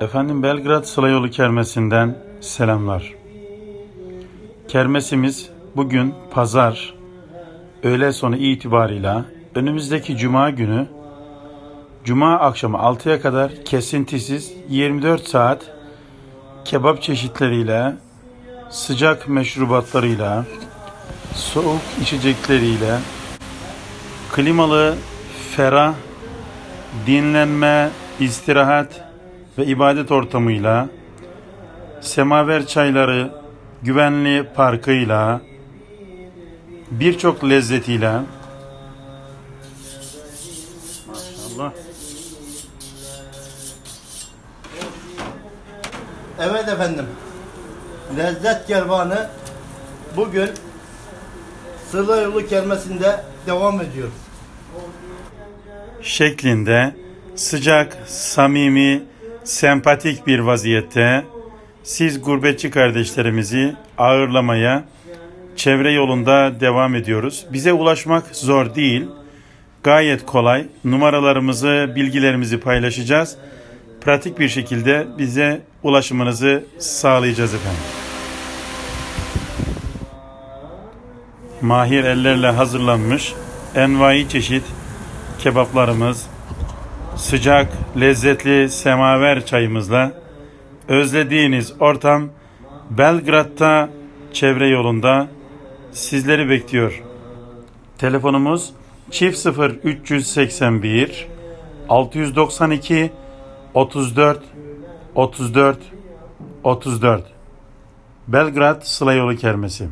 Efendim Belgrad Sıla Yolu Kermesi'nden selamlar. Kermesimiz bugün pazar öğle sonu itibarıyla önümüzdeki cuma günü cuma akşamı 6'ya kadar kesintisiz 24 saat kebap çeşitleriyle sıcak meşrubatlarıyla soğuk içecekleriyle klimalı ferah dinlenme, istirahat ve ibadet ortamıyla, semaver çayları, güvenli parkıyla, birçok lezzetiyle, maşallah, Evet efendim. Lezzet Kervanı bugün Sıla Yolu Kermesi'nde devam ediyor. şeklinde sıcak, samimi, sempatik bir vaziyette siz gurbetçi kardeşlerimizi ağırlamaya çevre yolunda devam ediyoruz. Bize ulaşmak zor değil. Gayet kolay. Numaralarımızı, bilgilerimizi paylaşacağız. Pratik bir şekilde bize ulaşımınızı sağlayacağız efendim. Mahir ellerle hazırlanmış envai çeşit kebaplarımız, sıcak, lezzetli semaver çayımızla özlediğiniz ortam Belgrad'da çevre yolunda sizleri bekliyor. Telefonumuz çift 0 381 692 34 34 34 Belgrad Sıla Yolu Kermesi